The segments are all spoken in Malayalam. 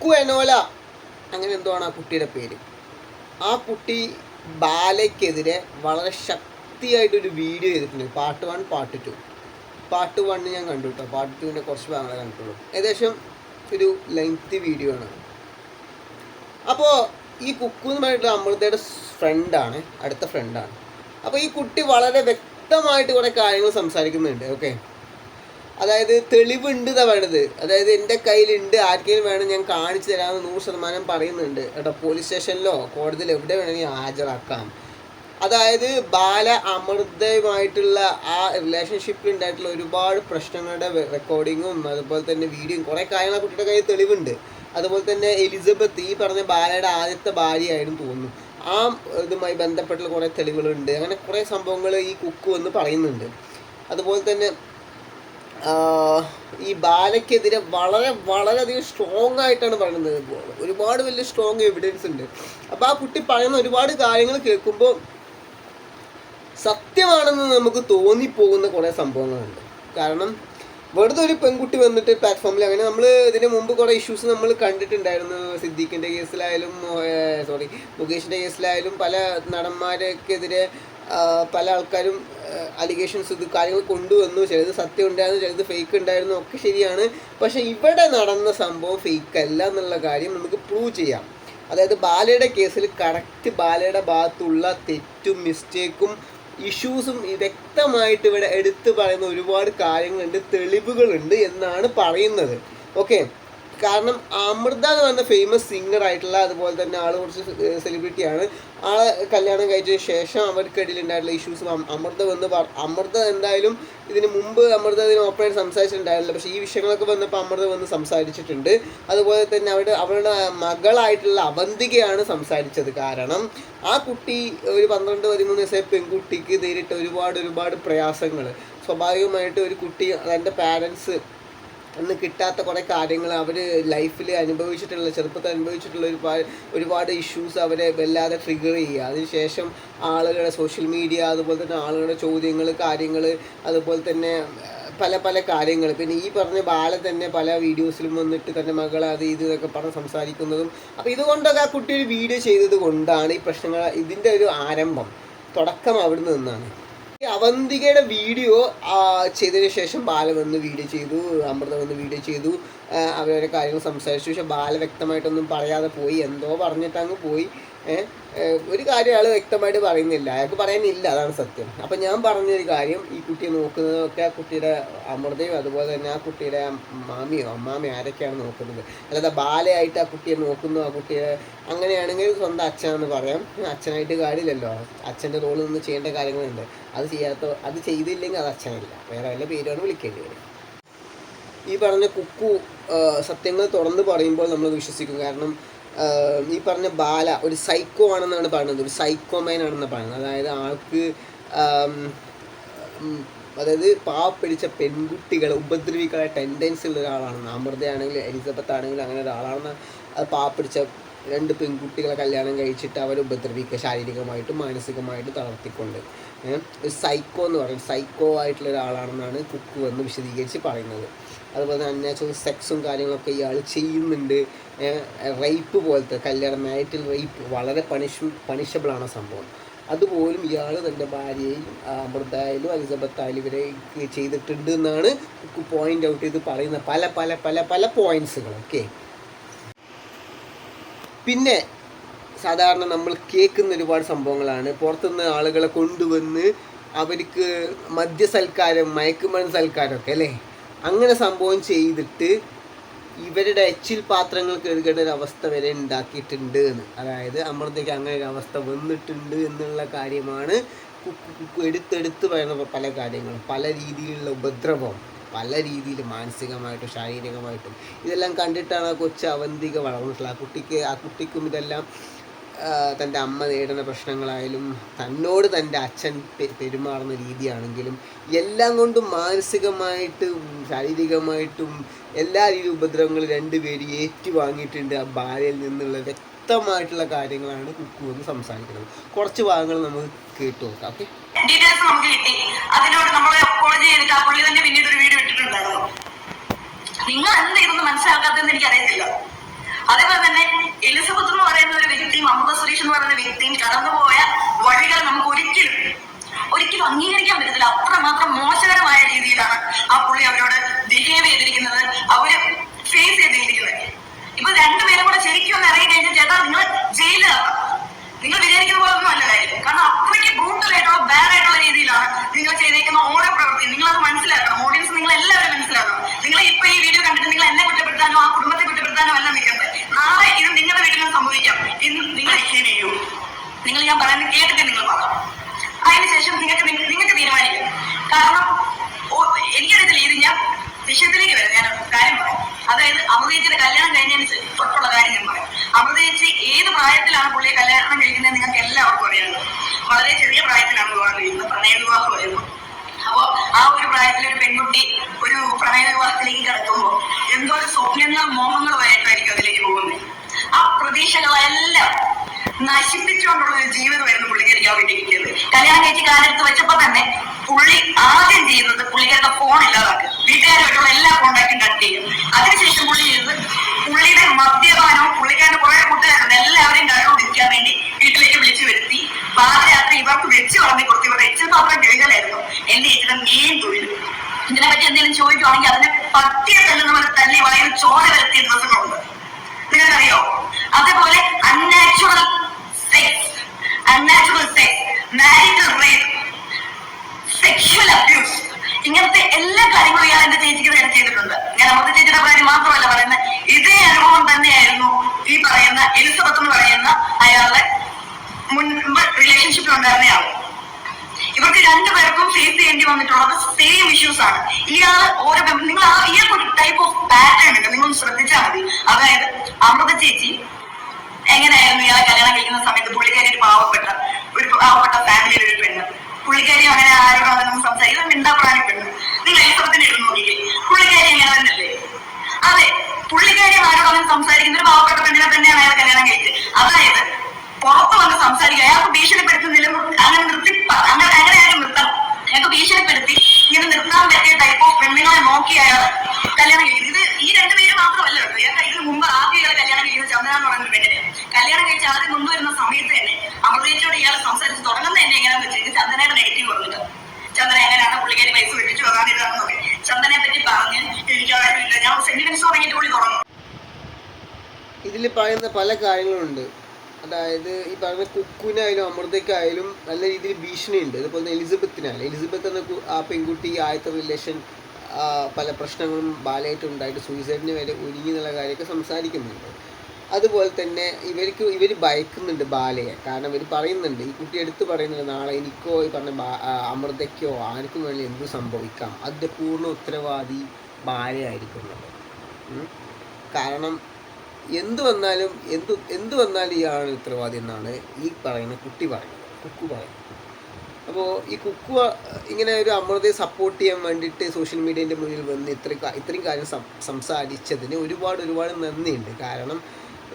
കുക്കു എനോല അങ്ങനെ എന്തോ ആ കുട്ടിയുടെ പേര്? ആ കുട്ടി ബാലയ്ക്കെതിരെ വളരെ ശക്തിയായിട്ടൊരു വീഡിയോ ചെയ്തിട്ടുണ്ട്. Part one part two. Part one ഞാൻ കണ്ടു കേട്ടോ. പാർട്ട് ടുവിന്റെ കുറച്ച് ഭാഗങ്ങളെ കണ്ടിട്ടുള്ളൂ. ഏകദേശം ഒരു ലെങ്തി വീഡിയോ ആണ്. അപ്പോൾ ഈ കുക്കു എന്ന് പറഞ്ഞിട്ട് അമൃതയുടെ ഫ്രണ്ടാണ് അടുത്ത ഫ്രണ്ടാണ് അപ്പോൾ ഈ കുട്ടി വളരെ വ്യക്തമായിട്ട് കുറേ കാര്യങ്ങൾ സംസാരിക്കുന്നുണ്ട്. ഓക്കെ അതായത് തെളിവുണ്ട് എന്നാ പറയണത്. അതായത് എന്റെ കയ്യിലുണ്ട് ആർക്കെങ്കിലും വേണം ഞാൻ കാണിച്ചു തരാമെന്ന് നൂറ് ശതമാനം പറയുന്നുണ്ട്. കേട്ടോ പോലീസ് സ്റ്റേഷനിലോ കോടതിയിലോ എവിടെ വേണമെങ്കിൽ ഹാജരാക്കാം. അതായത് ബാല അമൃതയുമായിട്ടുള്ള ആ റിലേഷൻഷിപ്പിൽ ഉണ്ടായിട്ടുള്ള ഒരുപാട് പ്രശ്നങ്ങളുടെ റെക്കോർഡിങ്ങും അതുപോലെ തന്നെ വീഡിയോയും കുറേ കാര്യങ്ങൾ കുട്ടിയുടെ കയ്യിൽ തെളിവുണ്ട്. അതുപോലെ തന്നെ എലിസബത്ത് ഈ പറഞ്ഞ ബാലയുടെ ആദ്യത്തെ ഭാര്യയായിരുന്നു തോന്നുന്നു. ആ ഇതുമായി ബന്ധപ്പെട്ടുള്ള കുറേ തെളിവുകളുണ്ട്. അങ്ങനെ കുറേ സംഭവങ്ങൾ ഈ കുക്ക് വന്ന് പറയുന്നുണ്ട്. അതുപോലെ തന്നെ ഈ ബാലയ്ക്കെതിരെ വളരെ വളരെയധികം സ്ട്രോങ് ആയിട്ടാണ് പറയുന്നത് ഒരുപാട് വലിയ സ്ട്രോങ് എവിഡൻസ് ഉണ്ട്. അപ്പോൾ ആ കുട്ടി പറയുന്ന ഒരുപാട് കാര്യങ്ങൾ കേൾക്കുമ്പോൾ സത്യമാണെന്ന് നമുക്ക് തോന്നിപ്പോകുന്ന കുറേ സംഭവങ്ങളുണ്ട്. കാരണം വെറുതെ ഒരു പെൺകുട്ടി വന്നിട്ട് പ്ലാറ്റ്ഫോമിൽ അങ്ങനെ നമ്മൾ ഇതിന് മുമ്പ് കുറേ ഇഷ്യൂസ് നമ്മൾ കണ്ടിട്ടുണ്ടായിരുന്നു. സിദ്ദീഖിന്റെ കേസിലായാലും സോറി മുകേഷിന്റെ കേസിലായാലും പല നടന്മാർക്കെതിരെ പല ആൾക്കാരും അലിഗേഷൻസ് ഇത് കാര്യങ്ങൾ കൊണ്ടുവന്നു. ചിലത് സത്യം ഉണ്ടായിരുന്നു ചിലത് ഫേക്ക് ഉണ്ടായിരുന്നു ഒക്കെ ശരിയാണ്. പക്ഷേ ഇവിടെ നടന്ന സംഭവം ഫേക്ക് അല്ല എന്നുള്ള കാര്യം നമുക്ക് പ്രൂവ് ചെയ്യാം. അതായത് ബാലയുടെ കേസിൽ കറക്റ്റ് ബാലയുടെ ഭാഗത്തുള്ള തെറ്റും മിസ്റ്റേക്കും ഇഷ്യൂസും വ്യക്തമായിട്ട് ഇവിടെ എടുത്തു പറയുന്ന ഒരുപാട് കാര്യങ്ങളുണ്ട് തെളിവുകളുണ്ട് എന്നാണ് പറയുന്നത്. ഓക്കെ കാരണം അമൃത എന്ന് പറഞ്ഞ ഫേമസ് സിംഗർ ആയിട്ടുള്ള അതുപോലെ തന്നെ ആൾ കുറച്ച് സെലിബ്രിറ്റിയാണ് ആളെ കല്യാണം കഴിച്ചതിന് ശേഷം അവർക്കിടയിൽ ഉണ്ടായിട്ടുള്ള ഇഷ്യൂസ് അമൃത വന്ന് അമൃത എന്തായാലും ഇതിന് മുമ്പ് അമൃത ഇതിന് ഓപ്പണായിട്ട് സംസാരിച്ചിട്ടുണ്ടായിരുന്നില്ല. പക്ഷേ ഈ വിഷയങ്ങളൊക്കെ വന്നപ്പോൾ അമൃത വന്ന് സംസാരിച്ചിട്ടുണ്ട്. അതുപോലെ തന്നെ അവരുടെ അവരുടെ മകളായിട്ടുള്ള അവന്തികയാണ് സംസാരിച്ചത് കാരണം ആ കുട്ടി ഒരു പന്ത്രണ്ട് പതിമൂന്ന് വയസ്സായ പെൺകുട്ടിക്ക് നേരിട്ട ഒരുപാട് ഒരുപാട് പ്രയാസങ്ങൾ സ്വാഭാവികമായിട്ട് ഒരു കുട്ടി തന്റെ പാരൻസ് അന്ന് കിട്ടാത്ത കുറേ കാര്യങ്ങൾ അവർ ലൈഫിൽ അനുഭവിച്ചിട്ടുള്ള ചെറുപ്പത്തിൽ അനുഭവിച്ചിട്ടുള്ള ഒരുപാട് ഒരുപാട് ഇഷ്യൂസ് അവരെ വല്ലാതെ ട്രിഗർ ചെയ്യുക. അതിനുശേഷം ആളുകളുടെ സോഷ്യൽ മീഡിയ അതുപോലെ തന്നെ ആളുകളുടെ ചോദ്യങ്ങൾ കാര്യങ്ങൾ അതുപോലെ തന്നെ പല പല കാര്യങ്ങൾ. പിന്നെ ഈ പറഞ്ഞ ബാല തന്നെ പല വീഡിയോസിലും വന്നിട്ട് തന്റെ മകൾ അത് ഇത് ഇതൊക്കെ പറഞ്ഞ് സംസാരിക്കുന്നതും അപ്പോൾ ഇതുകൊണ്ടൊക്കെ ആ കുട്ടി ഒരു വീഡിയോ ചെയ്തത് കൊണ്ടാണ് ഈ പ്രശ്നങ്ങൾ ഇതിന്റെ ഒരു ആരംഭം തുടക്കം അവിടെ നിന്നാണ്. അവന്തികയുടെ വീഡിയോ ചെയ്തതിന് ശേഷം ബാല വന്ന് വീഡിയോ ചെയ്തു അമൃത വന്ന് വീഡിയോ ചെയ്തു അവരവരെ കാര്യങ്ങൾ സംസാരിച്ചു. പക്ഷെ ബാല വ്യക്തമായിട്ടൊന്നും പറയാതെ പോയി. എന്തോ പറഞ്ഞിട്ട് അങ്ങ് പോയി. ഒരു കാര്യം അയാൾ വ്യക്തമായിട്ട് പറയുന്നില്ല. അയാൾക്ക് പറയാനില്ല അതാണ് സത്യം. അപ്പം ഞാൻ പറഞ്ഞൊരു കാര്യം ഈ കുട്ടിയെ നോക്കുന്നതൊക്കെ ആ കുട്ടിയുടെ അമൃതയും അതുപോലെ തന്നെ ആ കുട്ടിയുടെ മാമിയോ അമ്മാമയോ ആരൊക്കെയാണ് നോക്കുന്നത്? അല്ലാതെ ബാലയായിട്ട് ആ കുട്ടിയെ നോക്കുന്നു ആ കുട്ടിയെ അങ്ങനെയാണെങ്കിൽ സ്വന്തം അച്ഛനെന്ന് പറയാം. അച്ഛനായിട്ട് കാര്യമില്ലല്ലോ. അച്ഛന്റെ റോളിൽ നിന്ന് ചെയ്യേണ്ട കാര്യങ്ങളുണ്ട്. അത് ചെയ്യാത്ത അത് ചെയ്തില്ലെങ്കിൽ അത് അച്ഛനല്ല. വേറെ വല്ല പേരാണ് വിളിക്കേണ്ടി വരും ഈ പറഞ്ഞ കുക്കു സത്യങ്ങൾ തുറന്ന് പറയുമ്പോൾ നമ്മൾ വിശ്വസിക്കും. കാരണം ഈ പറഞ്ഞ ബാല ഒരു സൈക്കോ ആണെന്നാണ് പറയുന്നത് ഒരു സൈക്കോമാൻ ആണെന്ന് പറയുന്നത് അതായത് ആൾക്ക് അതായത് പാവപ്പിടിച്ച പെൺകുട്ടികളെ ഉപദ്രവിക്കാൻ ടെൻഡൻസി ഉള്ള ഒരാളാണ് അമൃതയാണെങ്കിലും എലിസബത്ത് ആണെങ്കിലും അങ്ങനെ ഒരാളാണെന്ന് അത് പാവപ്പിടിച്ച രണ്ട് പെൺകുട്ടികളെ കല്യാണം കഴിച്ചിട്ട് അവരെ ഉപദ്രവിക്കുക ശാരീരികമായിട്ടും മാനസികമായിട്ടും തളർത്തിക്കൊണ്ട്. ഒരു സൈക്കോ എന്ന് പറയുന്നത് സൈക്കോ ആയിട്ടുള്ള ഒരാളാണെന്നാണ് കുക്കു എന്ന് വിശദീകരിച്ച് പറയുന്നത്. അതുപോലെ തന്നെ അന്യാച്ചുറൽ സെക്സും കാര്യങ്ങളൊക്കെ ഇയാൾ ചെയ്യുന്നുണ്ട്. റേപ്പ് പോലത്തെ കല്യാണം മാരിറ്റൽ റേപ്പ് വളരെ പണിഷ് പണിഷബിളാണ് സംഭവം. അതുപോലും ഇയാൾ തന്റെ ഭാര്യയെയും അമൃതായാലും അലിസബത്തായാലും ഇവരെ ചെയ്തിട്ടുണ്ട് എന്നാണ് പോയിന്റ് ഔട്ട് ചെയ്ത് പറയുന്ന പല പല പല പല പോയിന്റ്സുകൾ ഓക്കെ പിന്നെ സാധാരണ നമ്മൾ കേൾക്കുന്ന ഒരുപാട് സംഭവങ്ങളാണ്. പുറത്തുനിന്ന് ആളുകളെ കൊണ്ടുവന്ന് അവർക്ക് മദ്യസൽക്കാരം മയക്കുമരുന്ന് സൽക്കാരമൊക്കെ അല്ലേ? അങ്ങനെ സംഭവം ചെയ്തിട്ട് ഇവരുടെ എച്ചിൽ പാത്രങ്ങൾ കഴുകേണ്ട ഒരു അവസ്ഥ വരെ ഉണ്ടാക്കിയിട്ടുണ്ട് എന്ന്. അതായത് അമൃതയ്ക്ക് അങ്ങനെ ഒരു അവസ്ഥ വന്നിട്ടുണ്ട് എന്നുള്ള കാര്യമാണ് എടുത്തെടുത്ത് പറയുന്ന പല കാര്യങ്ങളും. പല രീതിയിലുള്ള ഉപദ്രവം പല രീതിയിൽ മാനസികമായിട്ടും ശാരീരികമായിട്ടും. ഇതെല്ലാം കണ്ടിട്ടാണ് ആ കൊച്ചു അവന്തിക വളർന്നിട്ടുള്ളത്. ആ കുട്ടിക്ക് ആ കുട്ടിക്കും ഇതെല്ലാം തന്റെ അമ്മ നേരിടുന്ന പ്രശ്നങ്ങളായാലും തന്നോട് തന്റെ അച്ഛൻ പെരുമാറുന്ന രീതിയാണെങ്കിലും എല്ലാം കൊണ്ടും മാനസികമായിട്ടും ശാരീരികമായിട്ടും എല്ലാ രീതി ഉപദ്രവങ്ങൾ രണ്ടുപേരും ഏറ്റുവാങ്ങിയിട്ടുണ്ട്. ആ ഭാര്യയിൽ നിന്നുള്ള വ്യക്തമായിട്ടുള്ള കാര്യങ്ങളാണ് കുക്കു എന്ന് സംസാരിക്കുന്നത്. കുറച്ച് ഭാഗങ്ങൾ നമുക്ക് കേട്ടു നോക്കാം ഓക്കെ? ഡീറ്റെയിൽസ് നമുക്ക് അതിനോട് നമ്മൾ ചെയ്തിട്ട് ആ തന്നെ പിന്നീട് ഒരു വീഡിയോ നിങ്ങൾ എന്ത് ഇതൊന്നും മനസ്സിലാക്കാത്തതെന്ന് അതേപോലെ തന്നെ എലിസബത്ത് എന്ന് പറയുന്ന ഒരു വ്യക്തിയും അമൃത സുരേഷ് എന്ന് പറയുന്ന വ്യക്തിയും കടന്നുപോയ വഴികൾ നമുക്ക് ഒരിക്കലും ഒരിക്കലും അംഗീകരിക്കാൻ പറ്റത്തില്ല. അത്രമാത്രം മോശകരമായ രീതിയിലാണ് ആ പുള്ളി അവരോട് ബിഹേവ് ചെയ്തിരിക്കുന്നത് നശിപ്പിച്ചുകൊണ്ടുള്ള ഒരു ജീവിതമായിരുന്നു പുള്ളിക്കാരിക്ക് ആ വീട്ടിലിരിക്കുന്നത് കല്യാണം കഴിച്ച് കാലെടുത്ത് വെച്ചപ്പോ തന്നെ പുള്ളി ആദ്യം ചെയ്യുന്നത് പുള്ളിക്കാരുടെ ഫോൺ ഇല്ലാതാക്കുക വീട്ടുകാരുമായിട്ടുള്ള എല്ലാ കോണ്ടാക്റ്റും കട്ട് ചെയ്യും. അതിനുശേഷം പുള്ളി ചെയ്തത് പുള്ളിയുടെ മദ്യപാനവും പുള്ളിക്കാരുടെ കുറെ കൂട്ടുകാരുണ്ട്. എല്ലാവരെയും കണ്ടുപിടിക്കാൻ വേണ്ടി വീട്ടിലേക്ക് വിളിച്ചു വരുത്തി. പാതിരാത്രി ഇവർക്ക് വെച്ച് പറഞ്ഞു കൊടുത്തു. ഇവർ എച്ചിൽ പാത്രം കഴുകലായിരുന്നു. എന്റെ ചേച്ചിയുടെ മെയിൻ തൊഴിൽ. ഇതിനെപ്പറ്റി എന്തെങ്കിലും ചോദിക്കുവാണെങ്കിൽ അതിനെ പട്ടിയെ പോലെ തല്ലി വയറ് ചോര വരുത്തിയ ദിവസങ്ങളുണ്ട്. നിങ്ങൾക്കറിയോ? അതേപോലെ unnatural unnatural sex marital rape sexual abuse ഇങ്ങനത്തെ എല്ലാ കാര്യങ്ങളും ഇയാൾ എന്റെ ചേച്ചിക്ക് നേരെ ചെയ്തിട്ടുണ്ട്. ഞാൻ അമൃത ചേച്ചിയുടെ കാര്യം മാത്രമല്ല പറയുന്നത് ഇതേ അനുഭവം തന്നെയായിരുന്നു ഈ പറയുന്ന എലിസബത്ത് എന്ന് പറയുന്ന അയാളുടെ മുൻപ് റിലേഷൻഷിപ്പിൽ ഉണ്ടായിരുന്നയാൾ ഇവർക്ക് രണ്ടുപേർക്കും ഫേസ് ചെയ്യേണ്ടി വന്നിട്ടുള്ളത് സെയിം ഇഷ്യൂസ് ആണ്. ഇയാൾ ഓരോ നിങ്ങൾ ആ ഇയാൾക്ക് ഒരു ടൈപ്പ് ഓഫ് പാറ്റേൺ ഉണ്ട്. നിങ്ങൾ ശ്രദ്ധിച്ചാൽ മതി. അതായത് അമൃത ചേച്ചി എങ്ങനെയായിരുന്നു ഇയാളെ കല്യാണം കഴിക്കുന്ന സമയത്ത് പുള്ളിക്കാരി ഒരു പാവപ്പെട്ട ഒരു പാവപ്പെട്ട ഫാമിലിയിലെ ഒരു പെണ്ണ്? പുള്ളിക്കാരി അങ്ങനെ ആരോടും അതൊന്നും സംസാരിക്കുന്ന മിണ്ടാപ്രാണി പെണ്ണ്. നിങ്ങൾ എലിസബത്തിന്റെ ഇടുന്നു നോക്കിയില്ലേ പുള്ളിക്കാരി എങ്ങനെ തന്നെയല്ലേ? അതെ പുള്ളിക്കാരി ആരോടൊന്നും സംസാരിക്കുന്ന ഇതിൽ പറയുന്ന പല കാര്യങ്ങളുണ്ട്. അതായത് ഈ പറയുന്ന കുക്കുവിനായാലും അമൃതയ്ക്കായാലും നല്ല രീതിയിൽ ഭീഷണിയുണ്ട്. അതുപോലെ തന്നെ എലിസബത്തിനായാലും. എലിസബത്ത് എന്ന ആ പെൺകുട്ടി ആദ്യത്തെ റിലേഷൻ പല പ്രശ്നങ്ങളും ബാലയായിട്ട് ഉണ്ടായിട്ട് സൂയിസൈഡിന് വരെ ഒരുങ്ങി എന്നുള്ള കാര്യമൊക്കെ സംസാരിക്കുന്നുണ്ട്. അതുപോലെ തന്നെ ഇവർക്ക് ഇവർ ഭയക്കുന്നുണ്ട് ബാലയെ. കാരണം ഇവർ പറയുന്നുണ്ട് ഈ കുട്ടി എടുത്ത് പറയുന്നുണ്ട് നാളെ എനിക്കോ ഈ പറഞ്ഞ അമൃതയ്ക്കോ ആർക്കും വേണമെങ്കിൽ എന്തും സംഭവിക്കാം. അതിന്റെ പൂർണ ഉത്തരവാദി ബാലയായിരിക്കുന്നത് കാരണം എന്ത് വന്നാലും എന്ത് എന്ത് വന്നാലും ഇയാളാണ് ഉത്തരവാദി എന്നാണ് ഈ പറയുന്ന കുട്ടി പറയുന്നത്. കുക്കു പറയുന്നത്. അപ്പോൾ ഈ കുക്കു ഇങ്ങനെ ഒരു അമൃതയെ സപ്പോർട്ട് ചെയ്യാൻ വേണ്ടിയിട്ട് സോഷ്യൽ മീഡിയേന്റെ മുന്നിൽ വന്ന് ഇത്ര ഇത്രയും കാര്യം സംസാരിച്ചതിന് ഒരുപാട് ഒരുപാട് നന്ദിയുണ്ട്. കാരണം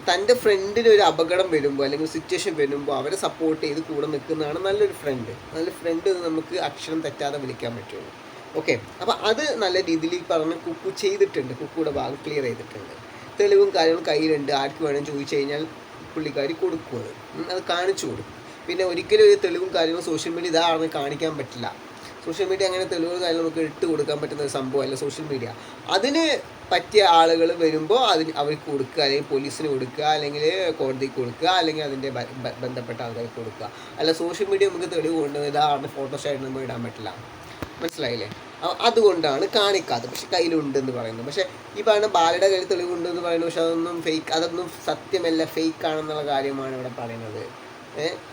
തന്റെ ഫ്രണ്ടിന് ഒരു അപകടം വരുമ്പോൾ അല്ലെങ്കിൽ സിറ്റുവേഷൻ വരുമ്പോൾ അവരെ സപ്പോർട്ട് ചെയ്ത് കൂടെ നിൽക്കുന്നതാണ് നല്ലൊരു ഫ്രണ്ട് നല്ല ഫ്രണ്ട് നമുക്ക് അക്ഷരം തെറ്റാതെ വിളിക്കാൻ പറ്റുള്ളൂ. ഓക്കെ അപ്പോൾ അത് നല്ല രീതിയിൽ പറഞ്ഞ് കുക്കു ചെയ്തിട്ടുണ്ട്. കുക്കുയുടെ ഭാഗം ക്ലിയർ ചെയ്തിട്ടുണ്ട്. തെളിവും കാര്യങ്ങളും കയ്യിലുണ്ട്. ആർക്ക് വേണം ചോദിച്ചു കഴിഞ്ഞാൽ പുള്ളിക്കാരി കൊടുക്കുന്നത് അത്. കാണിച്ചു കൊടുക്കും. പിന്നെ ഒരിക്കലും ഒരു തെളിവും കാര്യങ്ങളും സോഷ്യൽ മീഡിയ ഇതാണെന്ന് കാണിക്കാൻ പറ്റില്ല. സോഷ്യൽ മീഡിയ അങ്ങനെ തെളിവുകൾ കാര്യങ്ങൾ നമുക്ക് ഇട്ട് കൊടുക്കാൻ പറ്റുന്ന ഒരു സംഭവമല്ല സോഷ്യൽ മീഡിയ. അതിന് പറ്റിയ ആളുകൾ വരുമ്പോൾ അതിന് അവർക്ക് കൊടുക്കുക. അല്ലെങ്കിൽ പോലീസിന് കൊടുക്കുക. അല്ലെങ്കിൽ കോടതിക്ക് കൊടുക്കുക. അല്ലെങ്കിൽ അതിന്റെ ബന്ധപ്പെട്ട ആൾക്കാർക്ക് കൊടുക്കുക. അല്ല സോഷ്യൽ മീഡിയ നമുക്ക് തെളിവ് കൊണ്ടുവന്ന് ഇതാണ് ഫോട്ടോഷായിട്ട് നമുക്ക് ഇടാൻ പറ്റില്ല. മനസ്സിലായില്ലേ? അതുകൊണ്ടാണ് കാണിക്കാത്തത്. പക്ഷെ കയ്യിലുണ്ടെന്ന് പറയുന്നത് പക്ഷെ ഈ പറയുന്ന ബാലയുടെ കയ്യിൽ തെളിവുണ്ടെന്ന് പറയുന്നു. പക്ഷെ അതൊന്നും ഫേക്ക് അതൊന്നും സത്യമല്ല ഫേക്ക് ആണെന്നുള്ള കാര്യമാണ് ഇവിടെ പറയുന്നത്.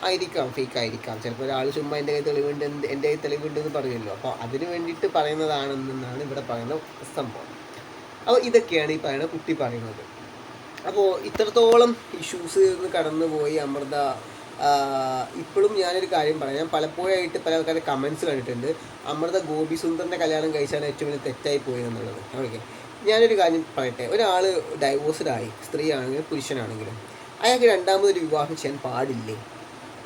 ആയിരിക്കാം ഫേക്ക് ആയിരിക്കാം. ചിലപ്പോൾ ഒരാൾ ചുമ്മാ എന്റെ കയ്യിൽ തെളിവുണ്ട് എന്റെ കയ്യിൽ തെളിവുണ്ട് എന്ന് പറയുമല്ലോ. അപ്പോൾ അതിന് വേണ്ടിയിട്ട് പറയുന്നതാണെന്നാണ് ഇവിടെ പറയുന്ന സംഭവം. അപ്പോൾ ഇതൊക്കെയാണ് ഈ പറയുന്ന കുട്ടി പറയുന്നത്. അപ്പോൾ ഇത്രത്തോളം ഇഷ്യൂസ് കടന്നു പോയി അമൃത ഇപ്പോഴും ഞാനൊരു കാര്യം പറയാം. ഞാൻ പലപ്പോഴായിട്ട് പല ആൾക്കാരുടെ കമൻസ് കണ്ടിട്ടുണ്ട്. അമൃത ഗോപി സുന്ദറിന്റെ കല്യാണം കഴിച്ചാണ് ഏറ്റവും വലിയ തെറ്റായി പോയത് എന്നുള്ളത്. ഓക്കെ. ഞാനൊരു കാര്യം പറയട്ടെ. ഒരാൾ ഡൈവോഴ്സ്ഡ് ആയി. സ്ത്രീ ആണെങ്കിലും പുരുഷനാണെങ്കിലും. അയാൾക്ക് രണ്ടാമതൊരു വിവാഹം ചെയ്യാൻ പാടില്ലേ?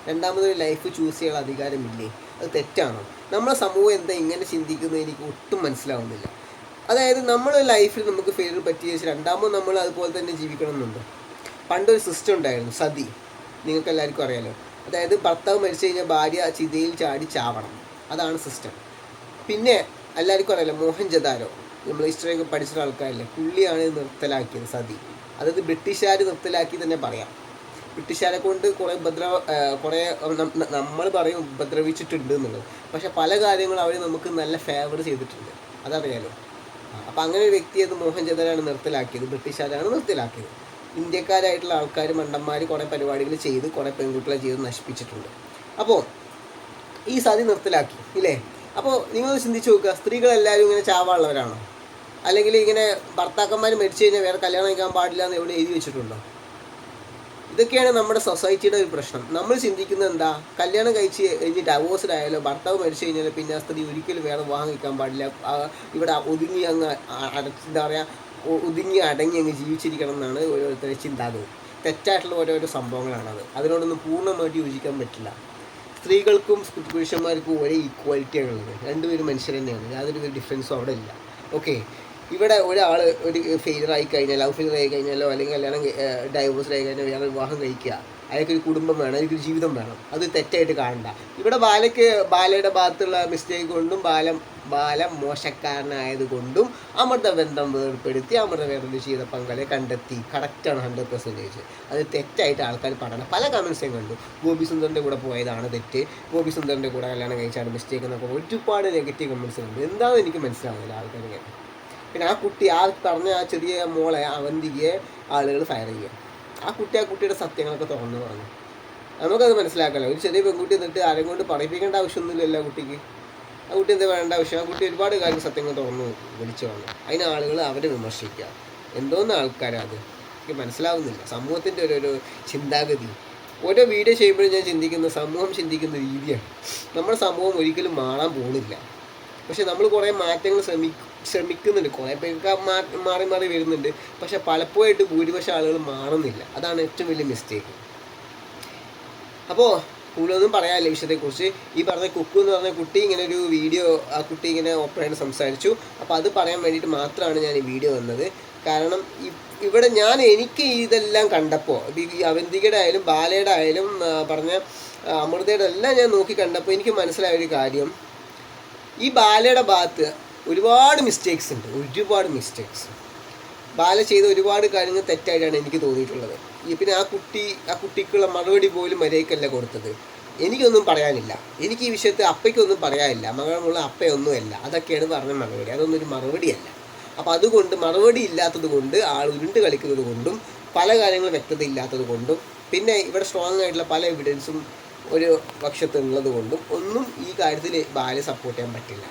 രണ്ടാമതൊരു ലൈഫ് ചൂസ് ചെയ്യാനുള്ള അധികാരമില്ലേ? അത് തെറ്റാണോ? നമ്മളെ സമൂഹം എന്താ ഇങ്ങനെ ചിന്തിക്കുന്നത് എനിക്ക് ഒട്ടും മനസ്സിലാവുന്നില്ല. അതായത് നമ്മൾ ലൈഫിൽ നമുക്ക് ഫെയിലിയർ പറ്റിയ രണ്ടാമത് നമ്മൾ അതുപോലെ തന്നെ ജീവിക്കണം എന്നുണ്ട് പണ്ടൊരു സിസ്റ്റം ഉണ്ടായിരുന്നു സതി. നിങ്ങൾക്ക് എല്ലാവർക്കും അറിയാലോ. അതായത് ഭർത്താവ് മരിച്ചു കഴിഞ്ഞാൽ ഭാര്യ ചിതയിൽ ചാടി ചാവണം. അതാണ് സിസ്റ്റം പിന്നെ എല്ലാവർക്കും അറിയാലോ മോഹൻ ജദാരോ നമ്മൾ ഹിസ്റ്ററിയൊക്കെ പഠിച്ച ആൾക്കാരല്ലേ. പുള്ളിയാണ് നിർത്തലാക്കിയത് സതി. അതായത് ബ്രിട്ടീഷുകാർ നിർത്തലാക്കി തന്നെ പറയാം. ബ്രിട്ടീഷുകാരെ കൊണ്ട് കുറേ ഉപദ്ര കുറേ നമ്മൾ പറയും ഉപദ്രവിച്ചിട്ടുണ്ട് എന്നുള്ളത്. പക്ഷേ പല കാര്യങ്ങളും അവർ നമുക്ക് നല്ല ഫേവർ ചെയ്തിട്ടുണ്ട്. അതറിയാലോ. അപ്പം അങ്ങനെ ഒരു വ്യക്തിയത് മോഹൻ ജദാരാണ് നിർത്തലാക്കിയത് ബ്രിട്ടീഷുകാരാണ് നിർത്തലാക്കിയത്. ഇന്ത്യക്കാരായിട്ടുള്ള ആൾക്കാർ മണ്ടന്മാർ കുറേ പരിപാടികൾ ചെയ്ത് കുറേ പെൺകുട്ടികളെ ജീവിതം നശിപ്പിച്ചിട്ടുണ്ട്. അപ്പോൾ ഈ സതി നിർത്തലാക്കി ഇല്ലേ? അപ്പോൾ നിങ്ങൾ ചിന്തിച്ച് നോക്കുക സ്ത്രീകളെല്ലാവരും ഇങ്ങനെ ചാവാനുള്ളവരാണോ? അല്ലെങ്കിൽ ഇങ്ങനെ ഭർത്താക്കന്മാർ മരിച്ചു കഴിഞ്ഞാൽ വേറെ കല്യാണം കഴിക്കാൻ പാടില്ല എന്ന് എവിടെ എഴുതി വെച്ചിട്ടുണ്ടോ? ഇതൊക്കെയാണ് നമ്മുടെ സൊസൈറ്റിയുടെ ഒരു പ്രശ്നം. നമ്മൾ ചിന്തിക്കുന്നത് എന്താ? കല്യാണം കഴിച്ച് കഴിഞ്ഞ് ഡവോഴ്സ്ഡ് ആയാലോ ഭർത്താവ് മരിച്ചു കഴിഞ്ഞാൽ പിന്നെ സ്ത്രീ ഒരിക്കലും വേറെ വിവാഹം കഴിക്കാൻ പാടില്ല. ഇവിടെ ഒതുങ്ങി അങ്ങ് എന്താ പറയുക ഒതുങ്ങി അടങ്ങി അങ്ങ് ജീവിച്ചിരിക്കണം എന്നാണ് ഓരോരുത്തരുടെ ചിന്താഗതി. തെറ്റായിട്ടുള്ള ഓരോരോ സംഭവങ്ങളാണത് അതിനോടൊന്നും പൂർണമായിട്ട് യോജിക്കാൻ പറ്റില്ല. സ്ത്രീകൾക്കും പുരുഷന്മാർക്കും ഒരേ ഈക്വാലിറ്റിയാണ് ഉള്ളത്. രണ്ടുപേരും മനുഷ്യർ തന്നെയാണ്. യാതൊരു ഡിഫറൻസും അവിടെ ഇല്ല. ഓക്കെ ഇവിടെ ഒരാൾ ഒരു ഫെയിലർ ആയി കഴിഞ്ഞാൽ ലവ് ഫെയിലർ ആയി കഴിഞ്ഞാലോ അല്ലെങ്കിൽ കല്യാണം ഡൈവോഴ്സ് ആയി കഴിഞ്ഞാൽ വേറെ വിവാഹം കഴിക്കുക അയാൾക്കൊരു കുടുംബം വേണം അയാൾക്കൊരു ജീവിതം വേണം. അത് തെറ്റായിട്ട് കാണണ്ട. ഇവിടെ ബാലയ്ക്ക് ബാലയുടെ ഭാഗത്തുള്ള മിസ്റ്റേക്ക് കൊണ്ടും ബാലം ബാല മോശക്കാരനായത് കൊണ്ടും അമൃതബന്ധം വേർപ്പെടുത്തി അമൃതബന്ധം ചെയ്ത പങ്കാളെ കണ്ടെത്തി. കറക്റ്റാണ് ഹൺഡ്രഡ് പെർസെന്റേജ് അത് തെറ്റായിട്ട് ആൾക്കാർ പഠനം പല കമൻസും കണ്ടു. ഗോപി സുന്ദറിന്റെ കൂടെ പോയതാണ് തെറ്റ്. ഗോപി സുന്ദറിന്റെ കൂടെ കല്യാണം കഴിച്ചാണ് മിസ്റ്റേക്ക് എന്നൊക്കെ ഒരുപാട് നെഗറ്റീവ് കമൻസ് കണ്ടു. എന്താണെന്ന് എനിക്ക് മനസ്സിലാവുന്നില്ല ആൾക്കാർ പിന്നെ ആ കുട്ടി ആ പറഞ്ഞ ആ ചെറിയ മോളെ അവന്തിയെ ആളുകൾ ഫയർ ചെയ്യുക. ആ കുട്ടി ആ കുട്ടിയുടെ സത്യങ്ങളൊക്കെ തുറന്നു പറഞ്ഞു. നമുക്കത് മനസ്സിലാക്കാമല്ലോ ഒരു ചെറിയ പെൺകുട്ടി എന്നിട്ട് ആരെയും കൊണ്ട് പറയിപ്പിക്കേണ്ട ആവശ്യമൊന്നുമില്ലല്ലോ കുട്ടിക്ക്. ആ കുട്ടി എന്താ വേണ്ട ആവശ്യം ആ കുട്ടി ഒരുപാട് കാര്യം സത്യങ്ങൾ തുറന്നു വിളിച്ചു വന്നു അതിന് ആളുകൾ അവരെ വിമർശിക്കുക. എന്തോന്ന് ആൾക്കാരാ അത്? എനിക്ക് മനസ്സിലാവുന്നില്ല. സമൂഹത്തിന്റെ ഒരു ഒരു ചിന്താഗതി. ഓരോ വീഡിയോ ചെയ്യുമ്പോഴും ഞാൻ ചിന്തിക്കുന്ന സമൂഹം ചിന്തിക്കുന്ന രീതിയാണ്. നമ്മുടെ സമൂഹം ഒരിക്കലും മാറാൻ പോകുന്നില്ല. പക്ഷെ നമ്മൾ കുറേ മാറ്റങ്ങൾ ശ്രമി ശ്രമിക്കുന്നുണ്ട്. കുറേ പേർക്ക് മാറി മാറി വരുന്നുണ്ട്. പക്ഷെ പലപ്പോഴായിട്ട് ഭൂരിപക്ഷം ആളുകൾ മാറുന്നില്ല. അതാണ് ഏറ്റവും വലിയ മിസ്റ്റേക്ക് അപ്പോൾ കൂടുതലൊന്നും പറയാനില്ല വിഷയത്തെക്കുറിച്ച്. ഈ പറഞ്ഞ കുക്കു എന്ന് പറഞ്ഞ കുട്ടി ഇങ്ങനെ ഒരു വീഡിയോ ആ കുട്ടി ഇങ്ങനെ ഓപ്പറായിട്ട് സംസാരിച്ചു. അപ്പോൾ അത് പറയാൻ വേണ്ടിയിട്ട് മാത്രമാണ് ഞാൻ ഈ വീഡിയോ വന്നത്. കാരണം ഇവിടെ ഞാൻ എനിക്ക് ഇതെല്ലാം കണ്ടപ്പോൾ അവന്തികയുടെ ആയാലും ബാലയുടെ ആയാലും പറഞ്ഞ അമൃതയുടെ എല്ലാം ഞാൻ നോക്കി കണ്ടപ്പോൾ എനിക്ക് മനസ്സിലായ ഒരു കാര്യം. ഈ ബാലയുടെ ഭാഗത്ത് ഒരുപാട് മിസ്റ്റേക്സ് ഉണ്ട്. ഒരുപാട് മിസ്റ്റേക്സ് ബാല ചെയ്ത ഒരുപാട് കാര്യങ്ങൾ തെറ്റായിട്ടാണ് എനിക്ക് തോന്നിയിട്ടുള്ളത്. പിന്നെ ആ കുട്ടി ആ കുട്ടിക്കുള്ള മറുപടി പോലും മര്യാദക്കല്ല കൊടുത്തത്. എനിക്കൊന്നും പറയാനില്ല. എനിക്ക് ഈ വിഷയത്തിൽ അപ്പയ്ക്കൊന്നും പറയാനില്ല. മകളുള്ള അപ്പയൊന്നുമല്ല. അതൊക്കെയാണ് പറഞ്ഞ മറുപടി. അതൊന്നും ഒരു മറുപടിയല്ല. അപ്പോൾ അതുകൊണ്ട് മറുപടി ഇല്ലാത്തത് കൊണ്ട് ആൾ ഉരുണ്ട് കളിക്കുന്നത് കൊണ്ടും പല കാര്യങ്ങളും വ്യക്തത ഇല്ലാത്തത് കൊണ്ടും പിന്നെ ഇവിടെ സ്ട്രോങ് ആയിട്ടുള്ള പല എവിഡൻസും ഒരു പക്ഷത്തുള്ളത് കൊണ്ടും ഒന്നും ഈ കാര്യത്തിൽ ബാലെ സപ്പോർട്ട് ചെയ്യാൻ പറ്റില്ല.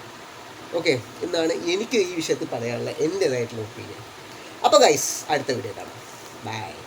ഓക്കെ എന്നാണ് എനിക്ക് ഈ വിഷയത്തിൽ പറയാനുള്ള എന്റേതായിട്ടുള്ള ഒപ്പീനിയൻ അപ്പോൾ ഗൈസ് അടുത്ത വീഡിയോ കാണാം. ബൈ